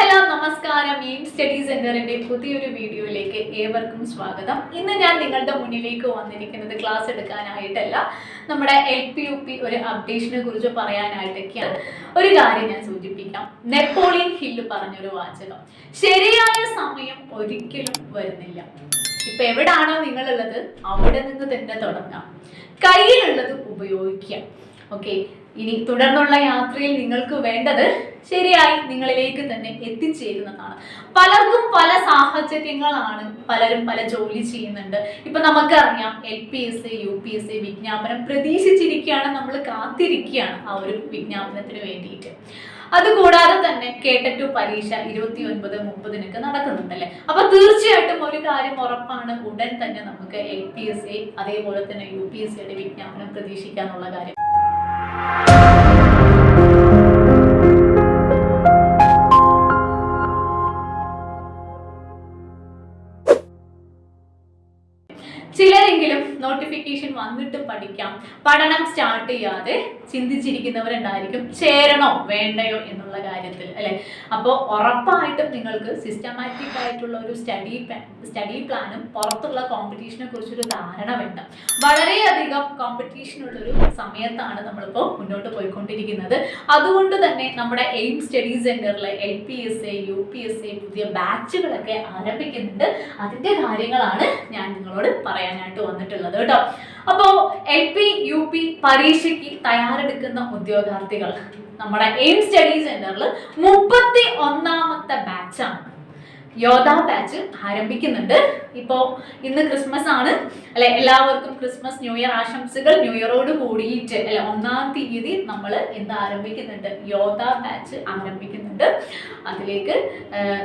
Hello നമസ്കാരം. Aim study സെന്ററിന്റെ പുതിയൊരു വീഡിയോയിലേക്ക് ഏവർക്കും സ്വാഗതം. ഇന്ന് ഞാൻ നിങ്ങളുടെ മുന്നിലേക്ക് വന്നിരിക്കുന്നത് ക്ലാസ് എടുക്കാനായിട്ടല്ല നമ്മുടെ എൽ പി യു പി ഒരു അപ്ഡേഷനെ കുറിച്ച് പറയാനായിട്ടൊക്കെയാണ്. ഒരു കാര്യം ഞാൻ സൂചിപ്പിക്കാം. നെപ്പോളിയൻ ഹില്ല് പറഞ്ഞൊരു വാചകം ശരിയായ സമയം ഒരിക്കലും വരുന്നില്ല. ഇപ്പൊ എവിടാണോ നിങ്ങളുള്ളത് അവിടെ നിന്ന് തന്നെ തുടങ്ങാം. കയ്യിലുള്ളത് ഉപയോഗിക്കാം. ഓക്കെ ഇനി തുടർന്നുള്ള യാത്രയിൽ നിങ്ങൾക്ക് വേണ്ടത് ശരിയായി നിങ്ങളിലേക്ക് തന്നെ എത്തിച്ചേരുന്നതാണ്. പലർക്കും പല സാഹചര്യങ്ങളാണ് പലരും പല ജോലി ചെയ്യുന്നുണ്ട്. ഇപ്പൊ നമുക്കറിയാം L P S C U P S C വിജ്ഞാപനം പ്രതീക്ഷിച്ചിരിക്കുകയാണ് നമ്മൾ കാത്തിരിക്കുകയാണ് ആ ഒരു വിജ്ഞാപനത്തിന് വേണ്ടിയിട്ട്. അതുകൂടാതെ തന്നെ കേട്ടറ്റു പരീക്ഷ ഇരുപത്തി ഒൻപത് മുപ്പതിനൊക്കെ നടക്കുന്നുണ്ടല്ലേ? അപ്പൊ തീർച്ചയായിട്ടും ഒരു കാര്യം ഉറപ്പാണ് ഉടൻ തന്നെ നമുക്ക് എൽ പി എസ് സി അതേപോലെ തന്നെ യു പി എസ് സിയുടെ വിജ്ഞാപനം പ്രതീക്ഷിക്കാനുള്ള കാര്യം. you നോട്ടിഫിക്കേഷൻ വന്നിട്ട് പഠിക്കാം. പഠനം സ്റ്റാർട്ട് ചെയ്യാതെ ചിന്തിച്ചിരിക്കുന്നവരുണ്ടായിരിക്കും. ചേരണോ? വേണ്ടയോ? എന്നുള്ള കാര്യത്തിൽ അല്ലെ? അപ്പോൾ ഉറപ്പായിട്ടും നിങ്ങൾക്ക് സിസ്റ്റമാറ്റിക് ആയിട്ടുള്ള ഒരു സ്റ്റഡി സ്റ്റഡി പ്ലാനും പുറത്തുള്ള കോമ്പറ്റീഷനെ കുറിച്ചൊരു ധാരണ വേണ്ട. വളരെയധികം കോമ്പറ്റീഷൻ ഉള്ളൊരു സമയത്താണ് നമ്മളിപ്പോൾ മുന്നോട്ട് പോയിക്കൊണ്ടിരിക്കുന്നത്. അതുകൊണ്ട് തന്നെ നമ്മുടെ എയിം സ്റ്റഡി സെന്ററിലെ L P S A U P S A പുതിയ ബാച്ചുകളൊക്കെ ആരംഭിക്കുന്നുണ്ട്. അതിന്റെ കാര്യങ്ങളാണ് ഞാൻ നിങ്ങളോട് പറയാനായിട്ട് വന്നിട്ടുള്ളത് കേട്ടോ. അപ്പോ എൽ പി യു പി പരീക്ഷയ്ക്ക് തയ്യാറെടുക്കുന്ന ഉദ്യോഗാർത്ഥികൾ. നമ്മുടെ എയിം സ്റ്റഡി സെന്ററിൽ മുപ്പത്തി ഒന്നാമത്തെ ബാച്ചാണ് യോധ ബാച്ച് ആരംഭിക്കുന്നുണ്ട്. ഇപ്പോ ഇന്ന് ക്രിസ്മസ് ആണ്. അല്ലെ എല്ലാവർക്കും ക്രിസ്മസ് ന്യൂ ഇയർ ആശംസകൾ. ന്യൂ ഇയറോട് കൂടിയിട്ട് അല്ലെ ഒന്നാം തീയതി നമ്മൾ എന്ത് ആരംഭിക്കുന്നുണ്ട്. യോധ ബാച്ച് ആരംഭിക്കുന്നുണ്ട്. അതിലേക്ക്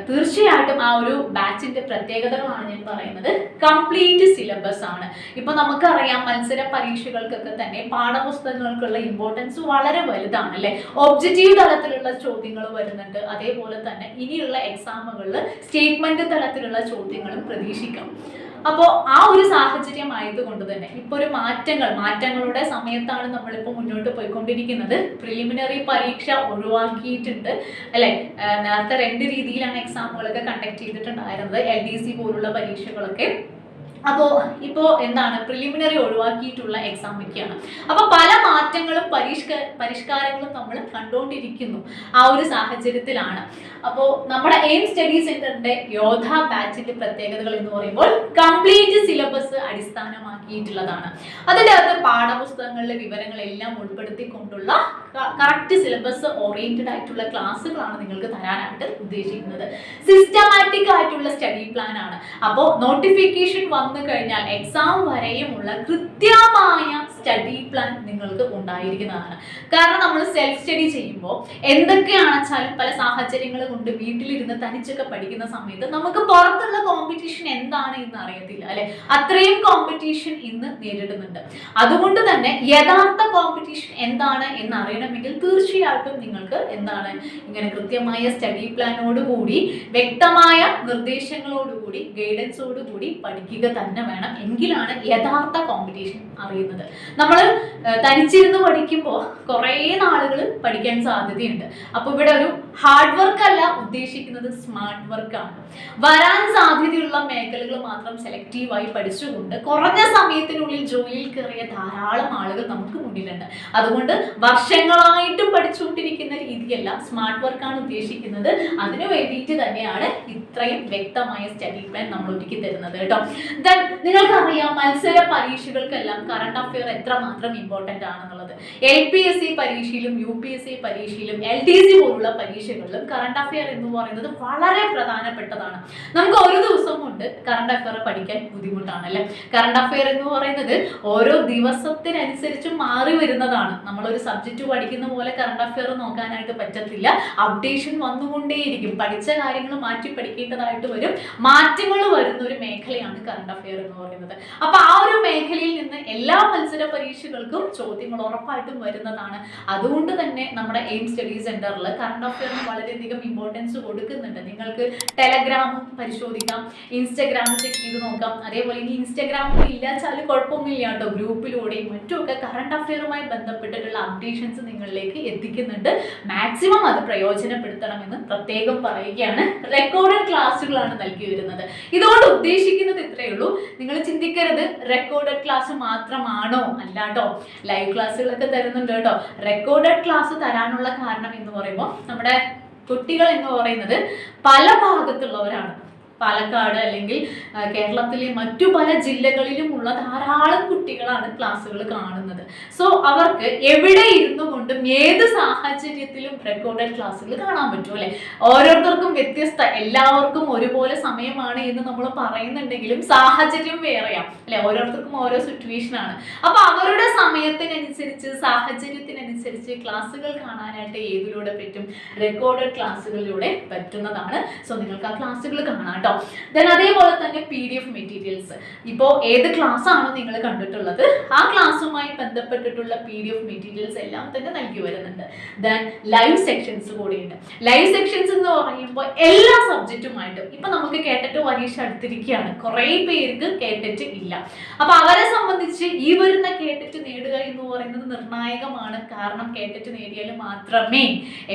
തീർച്ചയായിട്ടും ആ ഒരു ബാച്ചിന്റെ പ്രത്യേകതകളാണ് ഞാൻ പറയുന്നത്. കംപ്ലീറ്റ് സിലബസ് ആണ്. ഇപ്പൊ നമുക്കറിയാം മത്സര പരീക്ഷകൾക്കൊക്കെ തന്നെ പാഠപുസ്തകങ്ങൾക്കുള്ള ഇമ്പോർട്ടൻസ് വളരെ വലുതാണ് അല്ലെ? ഒബ്ജക്റ്റീവ് തലത്തിലുള്ള ചോദ്യങ്ങൾ വരുന്നുണ്ട്. അതേപോലെ തന്നെ ഇനിയുള്ള എക്സാമുകളിൽ സ്റ്റേറ്റ്മെന്റ് തലത്തിലുള്ള ചോദ്യങ്ങളും പ്രതീക്ഷിക്കാം. അപ്പോൾ ആ ഒരു സാഹചര്യം ആയതുകൊണ്ട് തന്നെ ഇപ്പോൾ ഒരു മാറ്റങ്ങൾ മാറ്റങ്ങളുടെ സമയത്താണ് നമ്മളിപ്പോൾ മുന്നോട്ട് പോയിക്കൊണ്ടിരിക്കുന്നത്. പ്രിലിമിനറി പരീക്ഷ ഒഴിവാക്കിയിട്ടുണ്ട്. അല്ലെ? നേരത്തെ രണ്ട് രീതിയിലാണ് എക്സാമുകളൊക്കെ കണ്ടക്ട് ചെയ്തിട്ടുണ്ടായിരുന്നത്. എൽ ഡി സി പോലുള്ള പരീക്ഷകളൊക്കെ. അപ്പോൾ ഇപ്പോൾ എന്താണ്? പ്രിലിമിനറി ഒഴിവാക്കിയിട്ടുള്ള എക്സാം ഒക്കെയാണ്. അപ്പോൾ പല മാറ്റങ്ങളും പരിഷ്ക പരിഷ്കാരങ്ങളും നമ്മൾ കണ്ടുകൊണ്ടിരിക്കുന്നു ആ ഒരു സാഹചര്യത്തിലാണ്. അപ്പോൾ നമ്മുടെ എയിം സ്റ്റഡി സെന്ററിന്റെ യോധ ബാച്ചിന്റെ പ്രത്യേകതകൾ എന്ന് പറയുമ്പോൾ കംപ്ലീറ്റ് സിലബസ് അടിസ്ഥാനമാക്കിയിട്ടുള്ളതാണ്. അതിന്റെ അകത്ത് പാഠപുസ്തകങ്ങളിലെ വിവരങ്ങളെല്ലാം ഉൾപ്പെടുത്തിക്കൊണ്ടുള്ള കറക്റ്റ് സിലബസ് ഓറിയന്റഡ് ആയിട്ടുള്ള ക്ലാസ്സുകളാണ് നിങ്ങൾക്ക് തരാനായിട്ട് ഉദ്ദേശിക്കുന്നത്. സിസ്റ്റമാറ്റിക് ആയിട്ടുള്ള സ്റ്റഡി പ്ലാൻ ആണ്. അപ്പോൾ നോട്ടിഫിക്കേഷൻ വന്നു കഴിഞ്ഞാൽ എക്സാം വരെയുമുള്ള കൃത്യമായ സ്റ്റഡി പ്ലാൻ നിങ്ങൾക്ക് ഉണ്ടായിരിക്കുന്നതാണ്. കാരണം നമ്മൾ സെൽഫ് സ്റ്റഡി ചെയ്യുമ്പോൾ എന്തൊക്കെയാണെച്ചാലും പല സാഹചര്യങ്ങൾ കൊണ്ട് വീട്ടിലിരുന്ന് തനിച്ചൊക്കെ പഠിക്കുന്ന സമയത്ത് നമുക്ക് പുറത്തുള്ള കോമ്പറ്റീഷൻ എന്താണ് എന്ന് അറിയത്തില്ല അല്ലെ? അത്രയും കോമ്പറ്റീഷൻ ഇന്ന് നേരിടുന്നുണ്ട്. അതുകൊണ്ട് തന്നെ യഥാർത്ഥ കോമ്പറ്റീഷൻ എന്താണ് എന്ന് അറിയണമെങ്കിൽ തീർച്ചയായിട്ടും നിങ്ങൾക്ക് എന്താണ് ഇങ്ങനെ കൃത്യമായ സ്റ്റഡി പ്ലാനോടുകൂടി വ്യക്തമായ നിർദ്ദേശങ്ങളോടുകൂടി ഗൈഡൻസോടുകൂടി പഠിക്കുക തന്നെ വേണം. എങ്കിലാണ് യഥാർത്ഥ കോമ്പറ്റീഷൻ അറിയുന്നത്. നമ്മൾ തനിച്ചിരുന്ന് പഠിക്കുമ്പോൾ കുറേ നാളുകൾ പഠിക്കാൻ സാധ്യതയുണ്ട്. അപ്പോൾ ഇവിടെ ഒരു ഹാർഡ് വർക്ക് അല്ല ഉദ്ദേശിക്കുന്നത് സ്മാർട്ട് വർക്കാണ് വരാൻ സാധ്യതയുള്ള മേഖലകൾ മാത്രം സെലക്റ്റീവായി പഠിച്ചുകൊണ്ട് കുറഞ്ഞ സമയത്തിനുള്ളിൽ ജോലിയിൽ കയറിയ ധാരാളം ആളുകൾ നമുക്ക് മുന്നിലുണ്ട്. അതുകൊണ്ട് വർഷങ്ങളായിട്ടും പഠിച്ചുകൊണ്ടിരിക്കുന്ന രീതിയല്ല സ്മാർട്ട് വർക്കാണ് ഉദ്ദേശിക്കുന്നത്. അതിനു വേണ്ടിയിട്ട് തന്നെയാണ് ഇത്രയും വ്യക്തമായ സ്റ്റഡി പ്ലാൻ നമ്മൾ ഒരുക്കി തരുന്നത് കേട്ടോ. ദെൻ നിങ്ങൾക്കറിയാം മത്സര പരീക്ഷകൾക്കെല്ലാം കറണ്ട് അഫെയർ എത്രമാത്രം ഇമ്പോർട്ടന്റ് ആണെന്നുള്ളത്. എൽ പി എസ് സി പരീക്ഷയിലും യു പി എസ് സി പരീക്ഷയിലും എൽ ഡി സി പോലുള്ള പരീക്ഷകളിലും കറണ്ട് അഫെയർ എന്ന് പറയുന്നത് വളരെ പ്രധാനപ്പെട്ടതാണ്. നമുക്ക് ഒരു ദിവസം കൊണ്ട് കറണ്ട് അഫെയർ പഠിക്കാൻ ബുദ്ധിമുട്ടാണ് അല്ലെ? കറണ്ട് അഫെയർ എന്ന് പറയുന്നത് ഓരോ ദിവസത്തിനനുസരിച്ച് മാറി വരുന്നതാണ്. നമ്മളൊരു സബ്ജക്റ്റ് പഠിക്കുന്ന പോലെ കറണ്ട് അഫെയർ നോക്കാനായിട്ട് പറ്റത്തില്ല. അപ്ഡേഷൻ വന്നുകൊണ്ടേയിരിക്കും. പഠിച്ച കാര്യങ്ങൾ മാറ്റി പഠിക്കേണ്ടതായിട്ട് വരും. മാറ്റങ്ങൾ വരുന്ന ഒരു മേഖലയാണ് കറണ്ട് അഫെയർ എന്ന് പറയുന്നത്. അപ്പൊ ആ ഒരു മേഖലയിൽ നിന്ന് എല്ലാ മത്സര പരീക്ഷകൾക്കും ചോദ്യങ്ങൾ ഉറപ്പായിട്ടും വരുന്നതാണ്. അതുകൊണ്ട് തന്നെ നമ്മുടെ എയിം സ്റ്റഡി സെന്ററിൽ കറണ്ട് അഫെയർ ക്ലാസ്സുകൾക്ക് വളരെയധികം ഇമ്പോർട്ടൻസ് കൊടുക്കുന്നുണ്ട്. നിങ്ങൾക്ക് ടെലഗ്രാമും പരിശോധിക്കാം ഇൻസ്റ്റഗ്രാം ചെക്ക് ചെയ്ത് നോക്കാം. അതേപോലെ ഇനി ഇൻസ്റ്റഗ്രാമിൽ ഇല്ലാച്ചാലും കുഴപ്പമൊന്നുമില്ല കേട്ടോ. ഗ്രൂപ്പിലൂടെയും മറ്റുമൊക്കെ കറണ്ട് അഫെയറുമായി ബന്ധപ്പെട്ടിട്ടുള്ള അപ്ഡേഷൻസ് നിങ്ങളിലേക്ക് എത്തിക്കുന്നുണ്ട്. മാക്സിമം അത് പ്രയോജനപ്പെടുത്തണമെന്ന് പ്രത്യേകം പറയുകയാണ്. റെക്കോർഡഡ് ക്ലാസ്സുകളാണ് നൽകി വരുന്നത്. ഇതുകൊണ്ട് ഉദ്ദേശിക്കുന്നത് ഇത്രയേ ഉള്ളൂ. നിങ്ങൾ ചിന്തിക്കരുത്. റെക്കോർഡഡ് ക്ലാസ് മാത്രമാണോ? അല്ലാട്ടോ ലൈവ് ക്ലാസ്സുകളൊക്കെ തരുന്നുണ്ട് കേട്ടോ. റെക്കോർഡഡ് ക്ലാസ് തരാനുള്ള കാരണം എന്ന് പറയുമ്പോൾ നമ്മുടെ കുട്ടികൾ എന്ന് പറയുന്നത് പല ഭാഗത്തുള്ളവരാണ്. പാലക്കാട് അല്ലെങ്കിൽ കേരളത്തിലെ മറ്റു പല ജില്ലകളിലുമുള്ള ധാരാളം കുട്ടികളാണ് ക്ലാസ്സുകൾ കാണുന്നത്. സോ അവർക്ക് എവിടെ ഇരുന്നു കൊണ്ടും ഏത് സാഹചര്യത്തിലും റെക്കോർഡഡ് ക്ലാസ്സുകൾ കാണാൻ പറ്റും അല്ലെ? ഓരോരുത്തർക്കും വ്യത്യസ്ത എല്ലാവർക്കും ഒരുപോലെ സമയമാണ് എന്ന് നമ്മൾ പറയുന്നുണ്ടെങ്കിലും സാഹചര്യം വേറെയാണ് അല്ലെ? ഓരോരുത്തർക്കും ഓരോ സിറ്റുവേഷൻ ആണ്. അപ്പൊ അവരുടെ സമയത്തിനനുസരിച്ച് സാഹചര്യത്തിനനുസരിച്ച് ക്ലാസ്സുകൾ കാണാനായിട്ട് ഏതിലൂടെ പറ്റും? റെക്കോർഡഡ് ക്ലാസ്സുകളിലൂടെ പറ്റുന്നതാണ്. സോ നിങ്ങൾക്ക് ആ ക്ലാസ്സുകൾ കാണാം കേട്ടോ. ദെൻ അതേപോലെ തന്നെ പി ഡി എഫ് മെറ്റീരിയൽസ് ഇപ്പോൾ ഏത് ക്ലാസ് ആണോ നിങ്ങൾ കണ്ടിട്ടുള്ളത്? ആ ക്ലാസ്സുമായി ബന്ധപ്പെട്ടിട്ടുള്ള പി ഡി എഫ് മെറ്റീരിയൽസ് എല്ലാം തന്നെ നൽകി വരുന്നുണ്ട്. ദെൻ ലൈവ് സെക്ഷൻസ് കൂടിയുണ്ട്. ലൈവ് സെക്ഷൻസ് എന്ന് പറയുമ്പോൾ എല്ലാ സബ്ജക്റ്റുമായിട്ടും ഇപ്പൊ നമുക്ക് കേട്ടിട്ട് പരീക്ഷ അടുത്തിരിക്കുകയാണ്. കുറേ പേർക്ക് കേട്ടിട്ട് ഇല്ല. അപ്പൊ അവരെ സംബന്ധിച്ച് ഈ വരുന്ന കേട്ടിട്ട് നേടുക എന്ന് പറയുന്നത് നിർണായകമാണ്. കാരണം കേട്ടിട്ട് നേടിയാൽ മാത്രമേ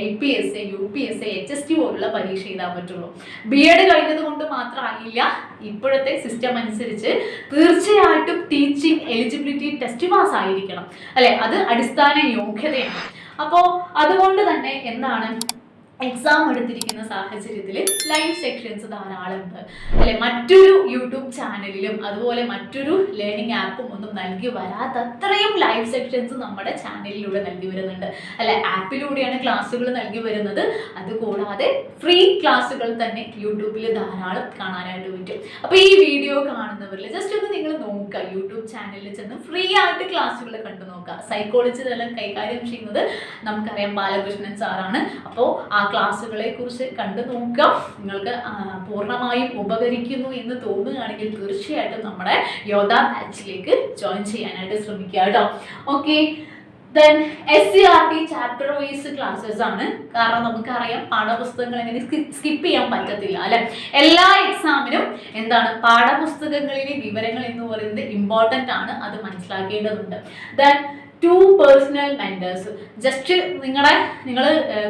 L P S A U P S A H S T പോലുള്ള പരീക്ഷ എഴുതാൻ പറ്റുള്ളൂ. ബി എഡ് കഴിഞ്ഞത് കൊണ്ട് മാത്രമായില്ല ഇപ്പോഴത്തെ സിസ്റ്റം അനുസരിച്ച് തീർച്ചയായിട്ടും ടീച്ചിങ് എലിജിബിലിറ്റി ടെസ്റ്റ് പാസ് ആയിരിക്കണം. അല്ലെ? അത് അടിസ്ഥാന യോഗ്യതയാണ്. അപ്പോൾ അതുകൊണ്ട് തന്നെ എന്താണ് എക്സാം എടുത്തിരിക്കുന്ന സാഹചര്യത്തിൽ ലൈവ് സെക്ഷൻസ് ധാരാളമുണ്ട്. അല്ലെ മറ്റൊരു യൂട്യൂബ് ചാനലിലും അതുപോലെ മറ്റൊരു ലേണിംഗ് ആപ്പും ഒന്നും നൽകി വരാത്ത അത്രയും ലൈവ് സെക്ഷൻസ് നമ്മുടെ ചാനലിലൂടെ നൽകി വരുന്നുണ്ട്. അല്ലെ ആപ്പിലൂടെയാണ് ക്ലാസ്സുകൾ നൽകി വരുന്നത്. അതുകൂടാതെ ഫ്രീ ക്ലാസ്സുകൾ തന്നെ യൂട്യൂബിൽ ധാരാളം കാണാനായിട്ട് പറ്റും. അപ്പൊ ഈ വീഡിയോ കാണുന്നവരിൽ ജസ്റ്റ് ഒന്ന് നിങ്ങൾ നോക്കുക. യൂട്യൂബ് ചാനലിൽ ചെന്ന് ഫ്രീ ആയിട്ട് ക്ലാസ്സുകൾ കണ്ടു നോക്കുക. സൈക്കോളജി തലം കൈകാര്യം ചെയ്യുന്നത് നമുക്കറിയാം ബാലകൃഷ്ണൻ സാറാണ്. അപ്പോൾ ആ ക്ലാസ്സുകളെ കുറിച്ച് കണ്ടു നോക്കാം. നിങ്ങൾക്ക് പൂർണമായും ഉപകരിക്കുന്നു എന്ന് തോന്നുകയാണെങ്കിൽ തീർച്ചയായിട്ടും നമ്മുടെ യോധ ബാച്ചിലേക്ക് ജോയിൻ ചെയ്യാനായിട്ട് ശ്രമിക്കുക കേട്ടോ. Okay then S C R T chapter wise classes ആണ്. കാരണം നമുക്കറിയാം പാഠപുസ്തകങ്ങൾ എങ്ങനെ സ്കിപ്പ് ചെയ്യാൻ പറ്റത്തില്ല അല്ലെ? എല്ലാ എക്സാമിനും എന്താണ് പാഠപുസ്തകങ്ങളിലെ വിവരങ്ങൾ എന്ന് പറയുന്നത് ഇമ്പോർട്ടന്റ് ആണ്. അത് മനസ്സിലാക്കേണ്ടതുണ്ട്. Then two personal mentors just നിങ്ങളുടെ നിങ്ങൾ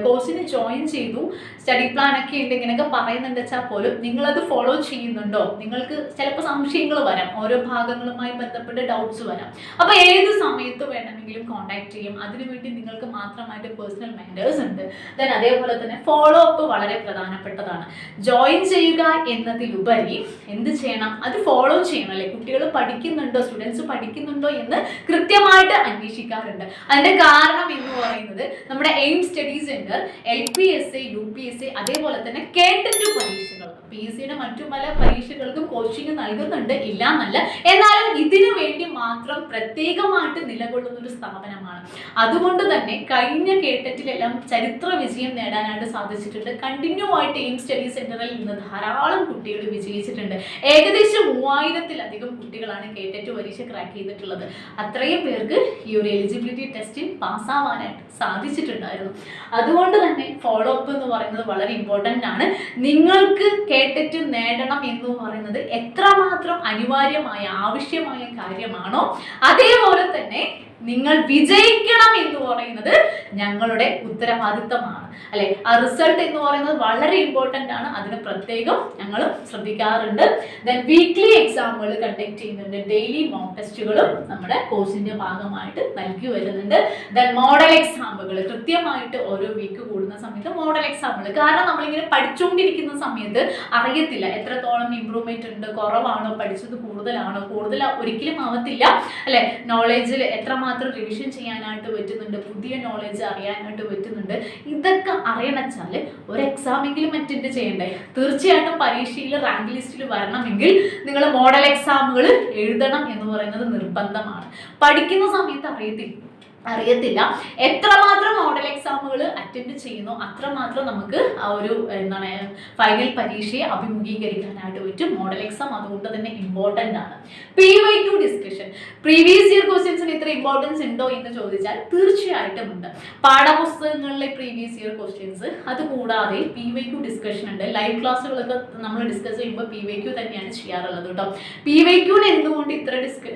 കോഴ്സിന് ജോയിൻ ചെയ്തു. സ്റ്റഡി പ്ലാൻ ഒക്കെ ഉണ്ട് ഇങ്ങനെയൊക്കെ പറയുന്നുണ്ട് വെച്ചാൽ പോലും നിങ്ങളത് ഫോളോ ചെയ്യുന്നുണ്ടോ? നിങ്ങൾക്ക് ചിലപ്പോൾ സംശയങ്ങൾ വരാം ഓരോ ഭാഗങ്ങളുമായി ബന്ധപ്പെട്ട് ഡൗട്ട്സ് വരാം. അപ്പോൾ ഏത് സമയത്ത് വേണമെങ്കിലും കോൺടാക്ട് ചെയ്യും? അതിനുവേണ്ടി നിങ്ങൾക്ക് മാത്രമായിട്ട് പേഴ്സണൽ മെന്റേഴ്സ് ഉണ്ട്. ദെൻ അതേപോലെ തന്നെ ഫോളോ അപ്പ് വളരെ പ്രധാനപ്പെട്ടതാണ്. ജോയിൻ ചെയ്യുക എന്നതിലുപരി എന്ത് ചെയ്യണം? അത് ഫോളോ ചെയ്യണം അല്ലെ? കുട്ടികൾ പഠിക്കുന്നുണ്ടോ? സ്റ്റുഡൻസ് പഠിക്കുന്നുണ്ടോ എന്ന് കൃത്യമായിട്ട് അന്വേഷിക്കാറുണ്ട്. അതിന്റെ കാരണം എന്ന് പറയുന്നത് നമ്മുടെ aim study centre L P S A U P S A അതേപോലെ തന്നെ കേട്ടറ്റ് പരീക്ഷകൾ. പി എസ് സിയുടെ മറ്റു പല പരീക്ഷകൾക്കും കോച്ചിങ് നൽകുന്നുണ്ട് ഇല്ല എന്നല്ല എന്നാലും ഇതിനു വേണ്ടി മാത്രം പ്രത്യേകമായിട്ട് നിലകൊള്ളുന്ന ഒരു സ്ഥാപനമാണ്. അതുകൊണ്ട് തന്നെ കഴിഞ്ഞ കേട്ടറ്റിലെല്ലാം ചരിത്ര വിജയം നേടാനായിട്ട് സാധിച്ചിട്ടുണ്ട്. കണ്ടിന്യൂ ആയിട്ട് എയിം സ്റ്റഡി സെന്ററിൽ നിന്ന് ധാരാളം കുട്ടികൾ വിജയിച്ചിട്ടുണ്ട്. ഏകദേശം മൂവായിരത്തിലധികം കുട്ടികളാണ് കേട്ടറ്റ് പരീക്ഷ ക്രാക്ക് ചെയ്തിട്ടുള്ളത്. അത്രയും പേർക്ക് ഈ ഒരു എലിജിബിലിറ്റി ടെസ്റ്റിൽ പാസ്സാവാനായിട്ട് സാധിച്ചിട്ടുണ്ടായിരുന്നു. അതുകൊണ്ട് തന്നെ ഫോളോ അപ്പ് എന്ന് പറയുന്നത് വളരെ ഇമ്പോർട്ടന്റ് ആണ്. നിങ്ങൾക്ക് കേട്ടിട്ട് നേടണം എന്ന് പറയുന്നത് എത്രമാത്രം അനിവാര്യമായ ആവശ്യമായ കാര്യമാണോ അതേപോലെ തന്നെ നിങ്ങൾ വിജയിക്കണം എന്ന് പറയുന്നത് ഞങ്ങളുടെ ഉത്തരവാദിത്തമാണ്. അല്ലെ? ആ റിസൾട്ട് എന്ന് പറയുന്നത് വളരെ ഇമ്പോർട്ടന്റ് ആണ്. അതിന് പ്രത്യേകം ഞങ്ങൾ ശ്രദ്ധിക്കാറുണ്ട്. ദെൻ വീക്ക്ലി എക്സാമുകൾ കണ്ടക്ട് ചെയ്യുന്നുണ്ട്. ഡെയിലി മോക്ക് ടെസ്റ്റുകളും നമ്മുടെ കോഴ്സിന്റെ ഭാഗമായിട്ട് നൽകി വരുന്നുണ്ട്. ദെൻ മോഡൽ എക്സാമുകൾ കൃത്യമായിട്ട് ഓരോ വീക്ക് കൂടുന്ന സമയത്ത് മോഡൽ എക്സാമുകൾ കാരണം നമ്മളിങ്ങനെ പഠിച്ചുകൊണ്ടിരിക്കുന്ന സമയത്ത് അറിയത്തില്ല എത്രത്തോളം ഇമ്പ്രൂവ്മെന്റ് ഉണ്ട് കുറവാണോ പഠിച്ചത് കൂടുതലാണോ കൂടുതൽ ഒരിക്കലും ആവത്തില്ല. അല്ലെ? നോളേജിൽ എത്രമാത്രം റിവിഷൻ ചെയ്യാനായിട്ട് പറ്റുന്നുണ്ട് പുതിയ നോളേജ് അറിയാനായിട്ട് പറ്റുന്നുണ്ട്. ഇതൊക്കെ അറിയണച്ചാൽ ഒരു എക്സാമെങ്കിലും അറ്റൻഡ് ചെയ്യണ്ടേ? തീർച്ചയായിട്ടും പരീക്ഷയിൽ റാങ്ക് ലിസ്റ്റിൽ വരണമെങ്കിൽ നിങ്ങൾ മോഡൽ എക്സാമുകൾ എഴുതണം എന്ന് പറയുന്നത് നിർബന്ധമാണ്. പഠിക്കുന്ന സമയത്ത് അറിയത്തില്ല. അറിയത്തില്ല. എത്രമാത്രം മോഡൽ എക്സാമുകൾ അറ്റൻഡ് ചെയ്യുന്നു അത്രമാത്രം നമുക്ക് ആ ഒരു എന്താണ് ഫൈനൽ പരീക്ഷയെ അഭിമുഖീകരിക്കാനായിട്ട് പറ്റും. മോഡൽ എക്സാം അതുകൊണ്ട് തന്നെ ഇമ്പോർട്ടന്റ് ആണ്. P Y Q discussion previous year ക്വസ്റ്റ്യൻസിന് ഇത്ര ഇമ്പോർട്ടൻസ് ഉണ്ടോ എന്ന് ചോദിച്ചാൽ തീർച്ചയായിട്ടും ഉണ്ട്. പാഠപുസ്തകങ്ങളിലെ പ്രീവിയസ് ഇയർ ക്വസ്റ്റ്യൻസ് അത് കൂടാതെ പി വൈ ക്യു ഡിസ്കഷൻ ഉണ്ട്. ലൈവ് ക്ലാസ്സുകളൊക്കെ നമ്മൾ ഡിസ്കസ് ചെയ്യുമ്പോൾ പി വൈ ക്യു തന്നെയാണ് ചെയ്യാറുള്ളത് കേട്ടോ. പി വൈ ക്യൂന് എന്തുകൊണ്ട് ഇത്ര ഡിസ്ക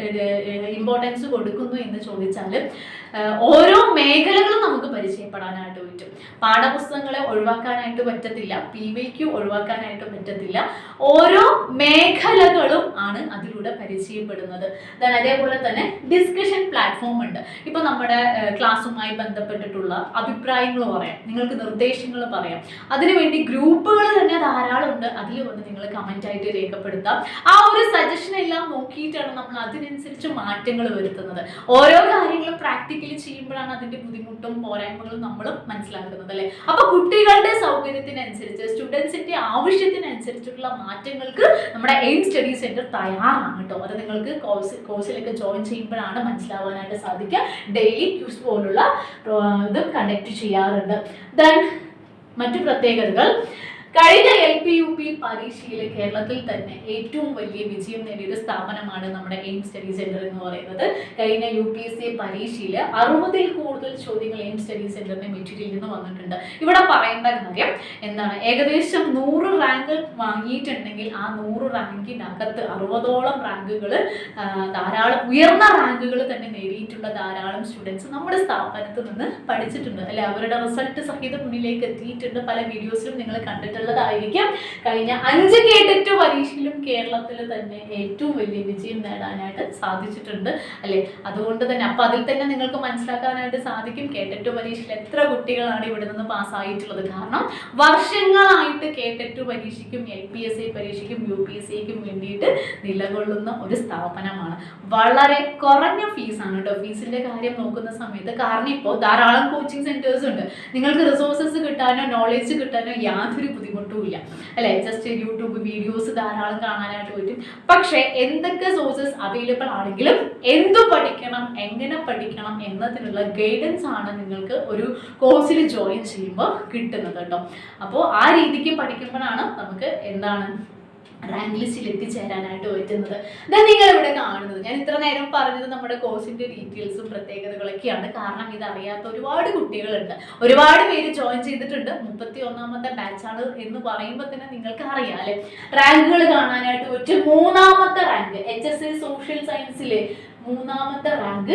ഇമ്പോർട്ടൻസ് കൊടുക്കുന്നു എന്ന് ചോദിച്ചാൽ ഓരോ മേഖലകളും നമുക്ക് പരിചയപ്പെടാനായിട്ട് പറ്റും. പാഠപുസ്തകങ്ങളെ ഒഴിവാക്കാനായിട്ട് പറ്റത്തില്ല. പി വി ക്യു ഒഴിവാക്കാനായിട്ട് പറ്റത്തില്ല. ഓരോ മേഖലകളും ആണ് അതിലൂടെ പരിചയപ്പെടുന്നത്. അതേപോലെ തന്നെ ഡിസ്കഷൻ പ്ലാറ്റ്ഫോം ഉണ്ട്. ഇപ്പൊ നമ്മുടെ ക്ലാസ്സുമായി ബന്ധപ്പെട്ടിട്ടുള്ള അഭിപ്രായങ്ങൾ പറയാം. നിങ്ങൾക്ക് നിർദ്ദേശങ്ങൾ പറയാം. അതിനുവേണ്ടി ഗ്രൂപ്പുകൾ തന്നെ ധാരാളം ഉണ്ട്. അതിൽ വന്ന് നിങ്ങൾ കമന്റ് ആയിട്ട് രേഖപ്പെടുത്താം. ആ ഒരു സജഷൻ എല്ലാം നോക്കിയിട്ടാണ് നമ്മൾ അതിനനുസരിച്ച് മാറ്റങ്ങൾ വരുത്തുന്നത്. ഓരോ കാര്യങ്ങളും പ്രാക്ടിക്കലി ചെയ്യുമ്പോഴാണ് അതിന്റെ ബുദ്ധിമുട്ടും പോരായ്മകളും നമ്മൾ മനസ്സിലാക്കുന്നത് അല്ലേ? അപ്പൊ കുട്ടികളുടെ സൗകര്യത്തിനനുസരിച്ച് സ്റ്റുഡൻസിന്റെ ആവശ്യത്തിനനുസരിച്ചിട്ടുള്ള മാറ്റങ്ങൾക്ക് നമ്മുടെ എയിം സ്റ്റഡി സെന്റർ തയ്യാറാണ് കേട്ടോ. അത് നിങ്ങൾക്ക് കോഴ്സ് കോഴ്സിലൊക്കെ ജോയിൻ ചെയ്യുമ്പോഴാണ് മനസ്സിലാവാനായിട്ട് സാധിക്കുക. ഡെയിലി ക്യൂസ് പോലുള്ള ഇത് കണ്ടക്ട് ചെയ്യാറുണ്ട്. ദെൻ മറ്റു പ്രത്യേകതകൾ. കഴിഞ്ഞ എൽ പി യു പി പരീക്ഷയിൽ കേരളത്തിൽ തന്നെ ഏറ്റവും വലിയ വിജയം നേടിയ സ്ഥാപനമാണ് നമ്മുടെ എയിം സ്റ്റഡി സെന്റർ എന്ന് പറയുന്നത്. കഴിഞ്ഞ യു പി എസ് സി പരീക്ഷയിൽ അറുപതിൽ കൂടുതൽ ചോദ്യങ്ങൾ എയിം സ്റ്റഡി സെന്ററിന്റെ മെറ്റീരിയലിൽ നിന്ന് വന്നിട്ടുണ്ട്. ഇവിടെ പറയേണ്ട കാര്യം എന്താണ്? ഏകദേശം നൂറ് റാങ്ക് വാങ്ങിയിട്ടുണ്ടെങ്കിൽ ആ നൂറ് റാങ്കിനകത്ത് അറുപതോളം റാങ്കുകൾ ധാരാളം ഉയർന്ന റാങ്കുകൾ തന്നെ നേടിയിട്ടുള്ള ധാരാളം സ്റ്റുഡൻസ് നമ്മുടെ സ്ഥാപനത്തിൽ നിന്ന് പഠിച്ചിട്ടുണ്ട്. അല്ലെ? അവരുടെ റിസൾട്ട് സഹിതം മുന്നിലേക്ക് എത്തിയിട്ടുണ്ട്. പല വീഡിയോസിലും നിങ്ങൾ കണ്ടിട്ടുള്ളതായിരിക്കും കഴിഞ്ഞ അഞ്ച് കേട്ടിട്ട് പരീക്ഷയിലും കേരളത്തിൽ തന്നെ ഏറ്റവും വലിയ വിജയം നേടാനായിട്ട് സാധിച്ചിട്ടുണ്ട്. അല്ലെ? അതുകൊണ്ട് തന്നെ അപ്പൊ അതിൽ തന്നെ നിങ്ങൾക്ക് മനസ്സിലാക്കാനായിട്ട് സാധിക്കും കേട്ടറ്റു പരീക്ഷയിൽ എത്ര കുട്ടികളാണ് ഇവിടെ നിന്ന് പാസ്സായിട്ടുള്ളത്. കാരണം വർഷങ്ങളായിട്ട് കേട്ടറ്റു പരീക്ഷയ്ക്കും എൽ പി എസ് സി പരീക്ഷയ്ക്കും യു പി എസ് സിക്കും വേണ്ടിയിട്ട് നിലകൊള്ളുന്ന ഒരു സ്ഥാപനമാണ്. വളരെ കുറഞ്ഞ ഫീസാണ് കേട്ടോ ഫീസിന്റെ കാര്യം നോക്കുന്ന സമയത്ത്. കാരണം ഇപ്പോൾ ധാരാളം കോച്ചിങ് സെന്റേഴ്സ് ഉണ്ട്. നിങ്ങൾക്ക് റിസോഴ്സസ് കിട്ടാനോ നോളേജ് കിട്ടാനോ യാതൊരു ബുദ്ധിമുട്ടും ഇല്ല അല്ലെ? ജസ്റ്റ് യൂട്യൂബ് വീഡിയോസ് ധാരാളം കാണാനായിട്ട് പറ്റും. പക്ഷേ എന്തൊക്കെ സോഴ്സസ് അവൈലബിൾ ആണെങ്കിലും എന്തു പഠിക്കണം എങ്ങനെ പഠിക്കണം എന്നതിനുള്ള ഗൈഡൻസ് ആണ് നിങ്ങൾക്ക് ഒരു കോഴ്സിൽ ജോയിൻ ചെയ്യുമ്പോൾ കിട്ടുന്നത് കേട്ടോ അപ്പോൾ ആ രീതിക്ക് പഠിക്കുമ്പോഴാണ് നമുക്ക് എന്താണ് റാങ്ക് ലിസ്റ്റിൽ എത്തിച്ചേരാനായിട്ട് പറ്റുന്നത്. നിങ്ങൾ ഇവിടെ കാണുന്നത്. ഞാൻ ഇത്ര നേരം പറഞ്ഞത് നമ്മുടെ കോഴ്സിന്റെ ഡീറ്റെയിൽസും പ്രത്യേകതകളൊക്കെയാണ്. കാരണം ഇത് അറിയാത്ത ഒരുപാട് കുട്ടികളുണ്ട്. ഒരുപാട് പേര് ജോയിൻ ചെയ്തിട്ടുണ്ട്. മുപ്പത്തി ഒന്നാമത്തെ ബാച്ചാണ് എന്ന് പറയുമ്പോൾ തന്നെ നിങ്ങൾക്ക് അറിയാം റാങ്കുകൾ കാണാനായിട്ട് പറ്റും. മൂന്നാമത്തെ rank H S A social സയൻസിലെ മൂന്നാമത്തെ റാങ്ക്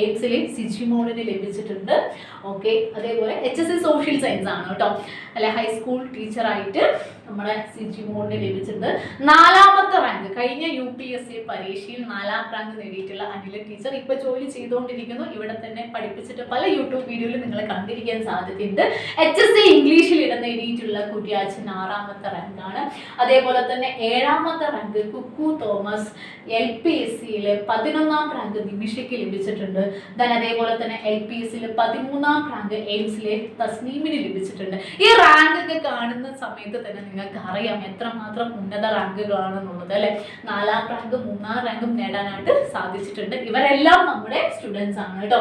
എയ്റ്റ്സിലെ സിജിമോളിന് ലഭിച്ചിട്ടുണ്ട്. ഓക്കെ അതേപോലെ H S A social science ആണ് കേട്ടോ. അല്ലെ ഹൈസ്കൂൾ ടീച്ചറായിട്ട് നമ്മുടെ സിജിമോളിന് ലഭിച്ചിട്ടുണ്ട്. നാലാമത്തെ റാങ്ക് കഴിഞ്ഞ യു പി എസ് സി പരീക്ഷയിൽ നാലാം റാങ്ക് നേടിയിട്ടുള്ള അനില ടീച്ചർ ഇപ്പൊ ജോലി ചെയ്തുകൊണ്ടിരിക്കുന്നു. ഇവിടെ തന്നെ പഠിപ്പിച്ചിട്ട് പല യൂട്യൂബ് വീഡിയോയിലും നിങ്ങൾ കണ്ടിരിക്കാൻ സാധ്യതയുണ്ട് എച്ച് എസ് സി ഇംഗ്ലീഷിൽ ഇടം നേടിയിട്ടുള്ള കുര്യാച്ചൻ ആറാമത്തെ റാങ്കാണ് അതേപോലെ തന്നെ ഏഴാമത്തെ rank Kukku Thomas L P S സിയിലെ പതിനൊന്നാം റാങ്ക് നിമിഷയ്ക്ക് ലഭിച്ചിട്ടുണ്ട്. ദൻ അതേപോലെ തന്നെ എൽ പി എസ് സിയിലെ പതിമൂന്നാം റാങ്ക് എയിംസിലെ തസ്നീമിന് ലഭിച്ചിട്ടുണ്ട്. ഈ റാങ്ക് ഒക്കെ കാണുന്ന സമയത്ത് തന്നെ നിങ്ങൾക്ക് അറിയാം എത്രമാത്രം ഉന്നത റാങ്കുകളാണെന്നുള്ളത് അല്ലെ? നാലാം റാങ്ക് മൂന്നാം റാങ്കും നേടാനായിട്ട് സാധിച്ചിട്ടുണ്ട്. ഇവരെല്ലാം നമ്മുടെ സ്റ്റുഡൻസ് ആണ് കേട്ടോ.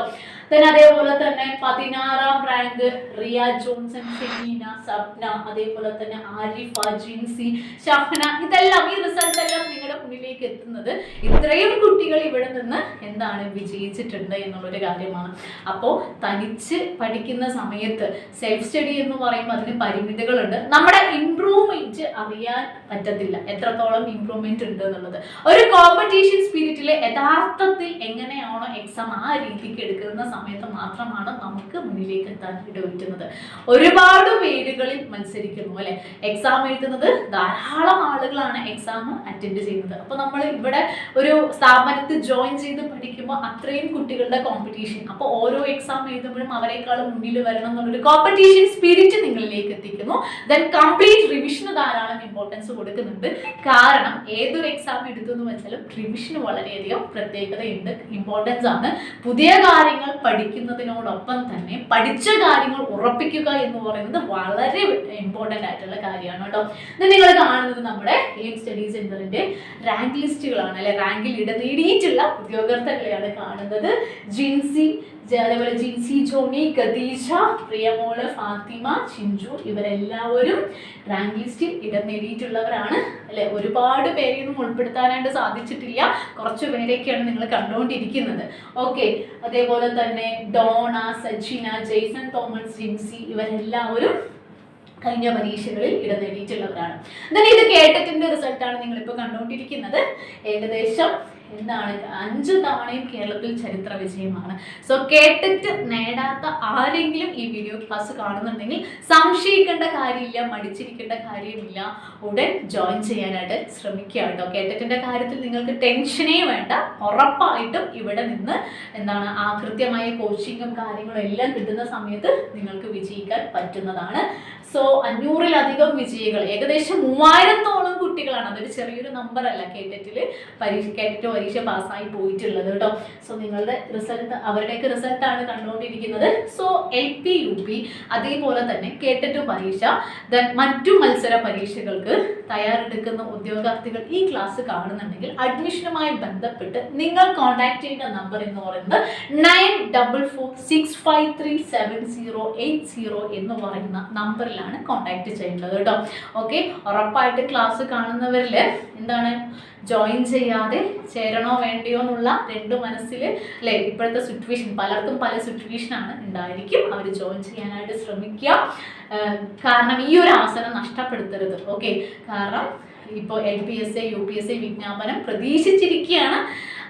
അതേപോലെ തന്നെ പതിനാറാം റാങ്ക് റിയ ജോൺസൺ ഷെമീന സപ്ന അതേപോലെ തന്നെ ആരിഫ ജിൻസി ഷഫ്ന ഇതെല്ലാം ഈ റിസൾട്ട് എല്ലാം നിങ്ങളുടെ മുന്നിലേക്ക് എത്തുന്നത് ഇത്രയും കുട്ടികൾ ഇവിടെ നിന്ന് എന്താണ് വിജയിച്ചിട്ടുണ്ട് എന്നുള്ളൊരു കാര്യമാണ്. അപ്പോൾ തനിച്ച് പഠിക്കുന്ന സമയത്ത് സെൽഫ് സ്റ്റഡി എന്ന് പറയുമ്പോൾ അതിന് പരിമിതികളുണ്ട്. നമ്മുടെ ഇംപ്രൂവ്മെന്റ് അറിയാൻ പറ്റത്തില്ല. എത്രത്തോളം ഇംപ്രൂവ്മെന്റ് ഉണ്ട് എന്നുള്ളത്. ഒരു കോമ്പറ്റീഷൻ സ്പിരിറ്റിൽ യഥാർത്ഥത്തിൽ എങ്ങനെയാണോ എക്സാം ആ രീതിക്ക് എടുക്കുന്ന സമയത്ത് മാത്രമാണ് നമുക്ക് മുന്നിലേക്ക് എത്താൻ ഇടപറ്റുന്നത് ഒരുപാട് പേരുകളിൽ മത്സരിക്കുന്നു അല്ലെ? എക്സാം എഴുതുന്നത് ധാരാളം ആളുകളാണ് എക്സാം അറ്റൻഡ് ചെയ്യുന്നത്. അപ്പൊ നമ്മൾ ഇവിടെ ഒരു സ്ഥാപനത്തിൽ ജോയിൻ ചെയ്ത് പഠിക്കുമ്പോൾ അത്രയും കുട്ടികളുടെ കോമ്പറ്റീഷൻ അപ്പൊ ഓരോ എക്സാം എഴുതുമ്പോഴും അവരെക്കാളും മുന്നിൽ വരണം എന്നുള്ളൊരു കോമ്പറ്റീഷൻ സ്പിരിറ്റ് നിങ്ങളിലേക്ക് എത്തിക്കുന്നു ദെൻ കംപ്ലീറ്റ് ധാരാളം ഇമ്പോർട്ടൻസ് കൊടുക്കുന്നുണ്ട്. കാരണം ഏതൊരു എക്സാം എടുത്തു എന്ന് വെച്ചാലും റിവിഷന് വളരെയധികം പ്രത്യേകതയുണ്ട് ഇമ്പോർട്ടൻസ് ആണ്. പുതിയ കാര്യങ്ങൾ പഠിക്കുന്നതിനോടൊപ്പം തന്നെ പഠിച്ച കാര്യങ്ങൾ ഉറപ്പിക്കുക എന്ന് പറയുന്നത് വളരെ ഇമ്പോർട്ടന്റ് ആയിട്ടുള്ള കാര്യമാണ് കേട്ടോ. ഇത് നിങ്ങൾ കാണുന്നത് നമ്മുടെ എയിം സ്റ്റഡി സെന്ററിന്റെ റാങ്ക് ലിസ്റ്റുകളാണ് അല്ലെ? റാങ്കിൽ ഇട നേടിയിട്ടുള്ള ഉദ്യോഗാർത്ഥികളെയാണ് കാണുന്നത്. ജിൻസി അതേപോലെ ജിൻസി ജോണി ഖദീജ പ്രിയമോൾ ഫാത്തിമ ചിഞ്ചു ഇവരെല്ലാവരും റാങ്ക് ലിസ്റ്റിൽ ഇടം നേടിയിട്ടുള്ളവരാണ്. അല്ലെ? ഒരുപാട് പേരെയൊന്നും ഉൾപ്പെടുത്താനായിട്ട് സാധിച്ചിട്ടില്ല. കുറച്ച് പേരെയൊക്കെയാണ് നിങ്ങൾ കണ്ടുകൊണ്ടിരിക്കുന്നത്. ഓക്കെ. അതേപോലെ തന്നെ Donna Sachina Jason Thomas Jincy ഇവരെല്ലാവരും കഴിഞ്ഞ പരീക്ഷകളിൽ ഇടം നേടിയിട്ടുള്ളവരാണ്. എന്നാൽ ഇത് കേട്ടറ്റിന്റെ റിസൾട്ടാണ് നിങ്ങളിപ്പോൾ കണ്ടുകൊണ്ടിരിക്കുന്നത്. ഏകദേശം എന്താണ്? അഞ്ചു തവണയും കേരളത്തിൽ ചരിത്ര വിജയമാണ്. സോ കേട്ടിട്ട് നേടാത്ത ആരെങ്കിലും ഈ വീഡിയോ ക്ലാസ് കാണുന്നുണ്ടെങ്കിൽ സംശയിക്കേണ്ട കാര്യമില്ല മടിച്ചിരിക്കേണ്ട കാര്യമില്ല. ഉടൻ ജോയിൻ ചെയ്യാനായിട്ട് ശ്രമിക്കുക കേട്ടോ. കേട്ടിട്ടിന്റെ കാര്യത്തിൽ നിങ്ങൾക്ക് ടെൻഷനേ വേണ്ട. ഉറപ്പായിട്ടും ഇവിടെ നിന്ന് എന്താണ് ആ കൃത്യമായ കോച്ചിങ്ങും കാര്യങ്ങളും എല്ലാം കിട്ടുന്ന സമയത്ത് നിങ്ങൾക്ക് വിജയിക്കാൻ പറ്റുന്നതാണ്. സോ അഞ്ഞൂറിലധികം വിജയികൾ ഏകദേശം മൂവായിരത്തോളം കുട്ടികളാണ്. അതൊരു ചെറിയൊരു നമ്പർ അല്ല. കേറ്ററ്റിൽ പരീക്ഷ കേട്ടിട്ട് പരീക്ഷ പാസ്സായി പോയിട്ടുള്ളത് കേട്ടോ. സോ നിങ്ങളുടെ റിസൾട്ട് അവരുടെയൊക്കെ റിസൾട്ടാണ് കണ്ടുകൊണ്ടിരിക്കുന്നത്. So L P U P അതേപോലെ തന്നെ കേറ്ററ്റ് പരീക്ഷ ദെൻ മറ്റു മത്സര പരീക്ഷകൾക്ക് തയ്യാറെടുക്കുന്ന ഉദ്യോഗാർത്ഥികൾ ഈ ക്ലാസ് കാണുന്നുണ്ടെങ്കിൽ അഡ്മിഷനുമായി ബന്ധപ്പെട്ട് നിങ്ങൾ കോൺടാക്ട് ചെയ്യേണ്ട നമ്പർ എന്ന് പറയുന്നത് nine double four six five three seven zero eight zero എന്ന് പറയുന്ന നമ്പറിലാണ് കോൺടാക്ട് ചെയ്യേണ്ടത് കേട്ടോ. ഓക്കെ ഉറപ്പായിട്ട് ക്ലാസ് കാണുന്നവരിൽ എന്താണ്? ജോയിൻ ചെയ്യാതെ ചേരണോ വേണ്ടയോ എന്നുള്ള രണ്ട് മനസ്സിൽ അല്ലേ? ഇപ്പോഴത്തെ സിറ്റുവേഷൻ പലർക്കും പല സിറ്റുവേഷനാണ് ഉണ്ടായിരിക്കും. അവർ ജോയിൻ ചെയ്യാനായിട്ട് ശ്രമിക്കുക. കാരണം ഈ ഒരു അവസരം നഷ്ടപ്പെടുത്തരുത്. ഓക്കെ? കാരണം ഇപ്പോൾ L P S A U P S A വിജ്ഞാപനം പ്രതീക്ഷിച്ചിരിക്കുകയാണ്.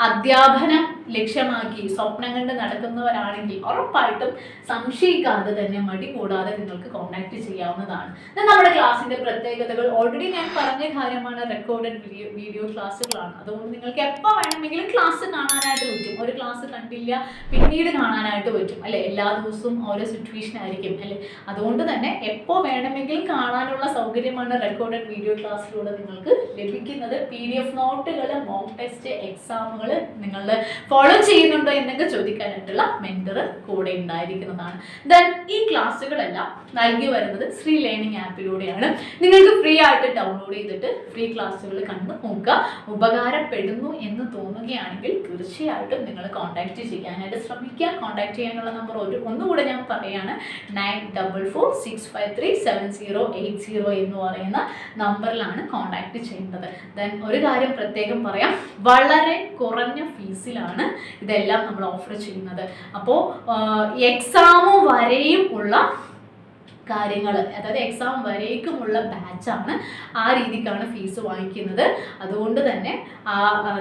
അധ്യാപനം ലക്ഷ്യമാക്കി സ്വപ്നം കണ്ട് നടക്കുന്നവരാണെങ്കിൽ ഉറപ്പായിട്ടും സംശയിക്കാതെ തന്നെ മടി കൂടാതെ നിങ്ങൾക്ക് കോൺടാക്ട് ചെയ്യാവുന്നതാണ്. നമ്മുടെ ക്ലാസ്സിന്റെ പ്രത്യേകതകൾ. ഓൾറെഡി ഞാൻ പറഞ്ഞ കാര്യമാണ് റെക്കോർഡഡ് വീഡിയോ വീഡിയോ ക്ലാസ്സുകളാണ് അതുകൊണ്ട് നിങ്ങൾക്ക് എപ്പോൾ വേണമെങ്കിലും ക്ലാസ് കാണാനായിട്ട് പറ്റും. ഒരു ക്ലാസ് കണ്ടില്ല പിന്നീട് കാണാനായിട്ട് പറ്റും. അല്ലെ? എല്ലാ ദിവസവും ഓരോ സിറ്റുവേഷൻ ആയിരിക്കും. അല്ലെ? അതുകൊണ്ട് തന്നെ എപ്പോൾ വേണമെങ്കിലും കാണാനുള്ള സൗകര്യമാണ് റെക്കോർഡഡ് വീഡിയോ ക്ലാസ്സിലൂടെ നിങ്ങൾക്ക് ലഭിക്കുന്നത്. പി ഡി എഫ് നോട്ടുകൾ മോക്ക് ടെസ്റ്റ് എക്സാമുകൾ നിങ്ങളുടെ ഫോളോ ചെയ്യുന്നുണ്ടോ എന്നൊക്കെ ചോദിക്കാനായിട്ടുള്ള മെന്റർ കൂടെ ഉണ്ടായിരിക്കുന്നതാണ്. ദെൻ ഈ ക്ലാസ്സുകളെല്ലാം നൽകി വരുന്നത് ശ്രീ ലേണിംഗ് ആപ്പിലൂടെയാണ് നിങ്ങൾക്ക് ഫ്രീ ആയിട്ട് ഡൗൺലോഡ് ചെയ്തിട്ട് ഫ്രീ ക്ലാസ്സുകൾ കണ്ട് നോക്കുക. ഉപകാരപ്പെടുന്നു എന്ന് തോന്നുകയാണെങ്കിൽ തീർച്ചയായിട്ടും നിങ്ങൾ കോൺടാക്ട് ചെയ്യാനായിട്ട് ശ്രമിക്കുക. കോൺടാക്ട് ചെയ്യാനുള്ള നമ്പർ ഒരു ഒന്നുകൂടെ ഞാൻ പറയുകയാണ് nine double four six five three seven zero eight zero എന്ന് പറയുന്ന നമ്പറിലാണ് കോൺടാക്ട് ചെയ്യേണ്ടത്. ദെൻ ഒരു കാര്യം പ്രത്യേകം പറയാം. വളരെ കുറഞ്ഞ ഫീസിലാണ് ഇതെല്ലാം നമ്മൾ ഓഫർ ചെയ്യുന്നത്. അപ്പോൾ എക്സാം വരെയും ഉള്ള കാര്യങ്ങൾ അതായത് എക്സാം വരേക്കുമുള്ള ബാച്ചാണ് ആ രീതിക്കാണ് ഫീസ് വാങ്ങിക്കുന്നത്. അതുകൊണ്ട് തന്നെ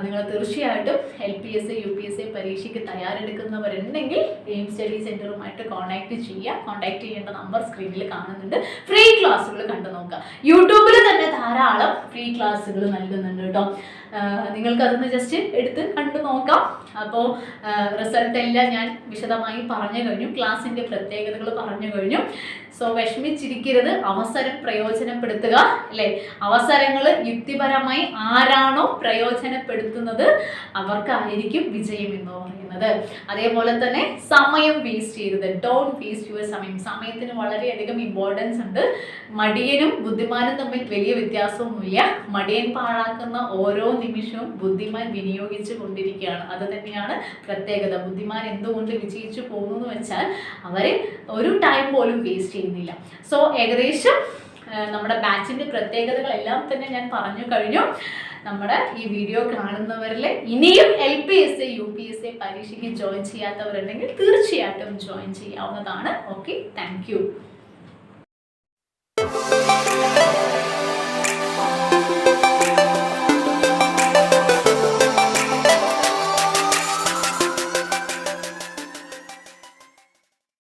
നിങ്ങൾ തീർച്ചയായിട്ടും L P S U P S പരീക്ഷയ്ക്ക് തയ്യാറെടുക്കുന്നവരുണ്ടെങ്കിൽ എയിം സ്റ്റഡി സെന്ററുമായിട്ട് കോൺടാക്ട് ചെയ്യുക. കോൺടാക്ട് ചെയ്യേണ്ട നമ്പർ സ്ക്രീനിൽ കാണുന്നുണ്ട്. ഫ്രീ ക്ലാസ്സുകൾ കണ്ടു നോക്കുക യൂട്യൂബിൽ തന്നെ ധാരാളം ഫ്രീ ക്ലാസ്സുകൾ നൽകുന്നുണ്ട് കേട്ടോ. നിങ്ങൾക്ക് അതൊന്ന് ജസ്റ്റ് എടുത്ത് കണ്ടു നോക്കാം. അപ്പോൾ റിസൾട്ട് എല്ലാം ഞാൻ വിശദമായി പറഞ്ഞു കഴിഞ്ഞു. ക്ലാസ്സിന്റെ പ്രത്യേകതകൾ പറഞ്ഞു കഴിഞ്ഞു. സോ വിഷമിച്ചിരിക്കരുത്. അവസരം പ്രയോജനപ്പെടുത്തുക അല്ലേ? അവസരങ്ങൾ യുക്തിപരമായി ആരാണോ പ്രയോജനപ്പെടുത്തുന്നത് അവർക്കായിരിക്കും വിജയം എന്ന് പറയുന്നത്. അതേപോലെ തന്നെ സമയം വേസ്റ്റ് ചെയ്യരുത്. ഡോൺ വേസ്റ്റ് യുവർ സമയം. സമയത്തിന് വളരെയധികം ഇമ്പോർട്ടൻസ് ഉണ്ട്. മടിയനും ബുദ്ധിമാനും തമ്മിൽ വലിയ വ്യത്യാസമൊന്നുമില്ല. മടിയൻ പാഴാക്കുന്ന ഓരോ നിമിഷവും ബുദ്ധിമാൻ വിനിയോഗിച്ചു കൊണ്ടിരിക്കുകയാണ്. അത് തന്നെയാണ് പ്രത്യേകത. ബുദ്ധിമാൻ എന്തുകൊണ്ട് വിജയിച്ചു പോകുന്നു വെച്ചാൽ അവർ ഒരു ടൈം പോലും വേസ്റ്റ് ചെയ്യുന്നില്ല. സോ ഏകദേശം നമ്മുടെ ബാച്ചിന്റെ പ്രത്യേകതകളെല്ലാം തന്നെ ഞാൻ പറഞ്ഞു കഴിഞ്ഞു. നമ്മുടെ ഈ വീഡിയോ കാണുന്നവരിൽ ഇനിയും L P S A U P S A പരീക്ഷയ്ക്ക് ജോയിൻ ചെയ്യാത്തവരുണ്ടെങ്കിൽ തീർച്ചയായിട്ടും ജോയിൻ ചെയ്യാവുന്നതാണ്. Okay thank you